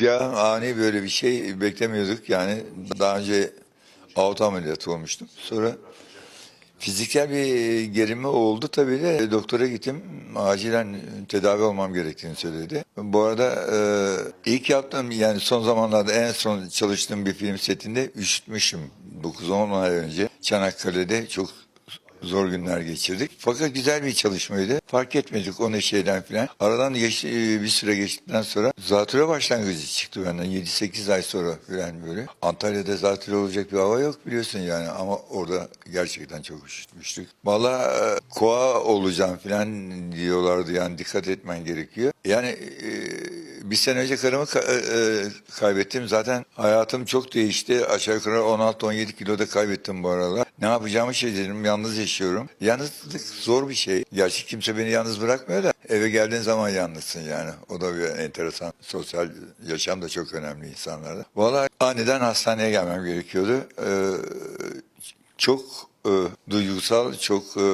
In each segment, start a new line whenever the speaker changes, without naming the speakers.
Ya ani böyle bir şey beklemiyorduk. Yani daha önce aorta ameliyatı olmuştum. Sonra fiziksel bir gerilme oldu tabii de doktora gittim. Acilen tedavi olmam gerektiğini söyledi. Bu arada e, ilk yaptığım yani son zamanlarda en son çalıştığım bir film setinde üşütmüşüm. 9-10 ay önce Çanakkale'de çok zor günler geçirdik. Fakat güzel bir çalışmaydı. Fark etmedik o neşeyden filan. Aradan geç, bir süre geçtikten sonra zatüre başlangıcı çıktı benden. 7-8 ay sonra filan böyle. Antalya'da zatüre olacak bir hava yok biliyorsun yani. Ama orada gerçekten çok üşütmüştük. Valla e, koa olacağım filan diyorlardı yani dikkat etmen gerekiyor. Yani e, bir sene önce karımı ka- e, e, kaybettim. Zaten hayatım çok değişti. Aşağı yukarı 16-17 kiloda kaybettim bu aralar. Ne yapacağımı şaşırdım. Yalnız yaşıyorum. Yalnızlık zor bir şey. Gerçi kimse beni yalnız bırakmıyor da eve geldiğin zaman yalnızsın yani. O da bir enteresan. Sosyal yaşam da çok önemli insanlarda. Vallahi aniden hastaneye gelmem gerekiyordu. Ee, çok e, duygusal, çok e,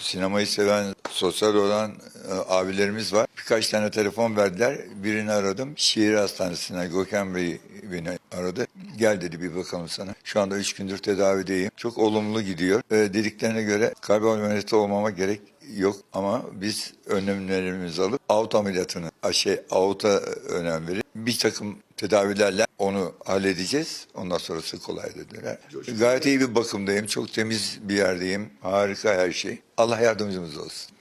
sinemayı seven, sosyal olan e, abilerimiz var. Birkaç tane telefon verdiler. Birini aradım. Şehir Hastanesi'ne Gökhan Bey beni aradı. Gel dedi bir bakalım sana. Şu anda üç gündür tedavideyim. Çok olumlu gidiyor. E, dediklerine göre kalp ameliyatı olmama gerek yok ama biz önlemlerimizi alıp aort ameliyatını, şey aorta önem verip bir takım tedavilerle onu halledeceğiz. Ondan sonrası kolay dediler. Gayet iyi bir bakımdayım. Çok temiz bir yerdeyim. Harika her şey. Allah yardımcımız olsun.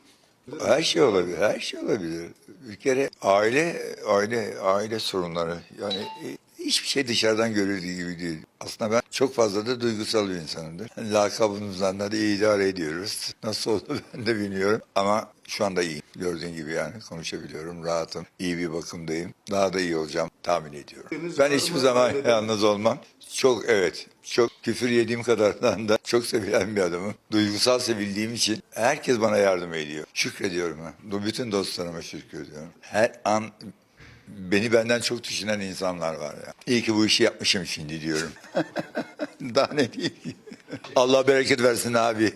Her şey olabilir. Her şey olabilir. Bir kere aile aile aile sorunları yani e, hiçbir şey dışarıdan görüldüğü gibi değil. Aslında ben çok fazla da duygusal bir insanımdır. Lakabımızdan da idare ediyoruz. Nasıl oldu ben de bilmiyorum ama şu anda iyiyim. Gördüğün gibi yani konuşabiliyorum, rahatım. İyi bir bakımdayım. Daha da iyi olacağım tahmin ediyorum. Ben hiçbir zaman yalnız olmam. Çok evet, çok küfür yediğim kadardan da çok sevilen bir adamım. Duygusal sevildiğim için herkes bana yardım ediyor. Şükrediyorum. Bu Bütün dostlarıma şükrediyorum. Her an beni benden çok düşünen insanlar var ya. İyi ki bu işi yapmışım şimdi diyorum. Daha ne diyeyim ki? Allah bereket versin abi.